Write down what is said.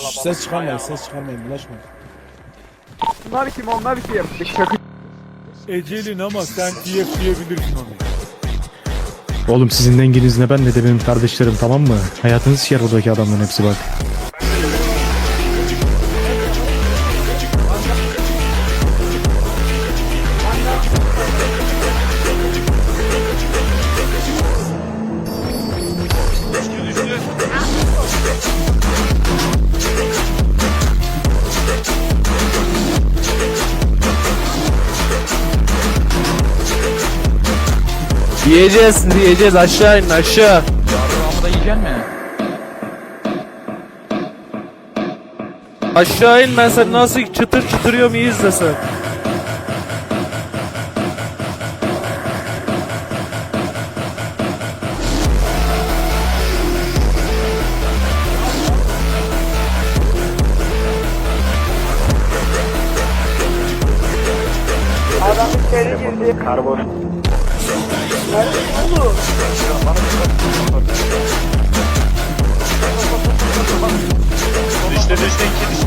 Şş, Ses çıkarmayın, ses çıkarmayın, bulaşmayın. Onlar kim onlar kim? Şaka Ecelin ama sen TF diyebilirsin onu. Oğlum sizin denginiz ne ben ne de benim kardeşlerim tamam mı? Hayatınız siker buradaki adamların hepsi bak. Yiyeceğiz, yiyeceğiz aşağı in aşağı. da yiyecek mi? Aşağı in ben sen nasıl çıtır çıtırıyorum iyi izle sen. Düştü düştü iki düştü.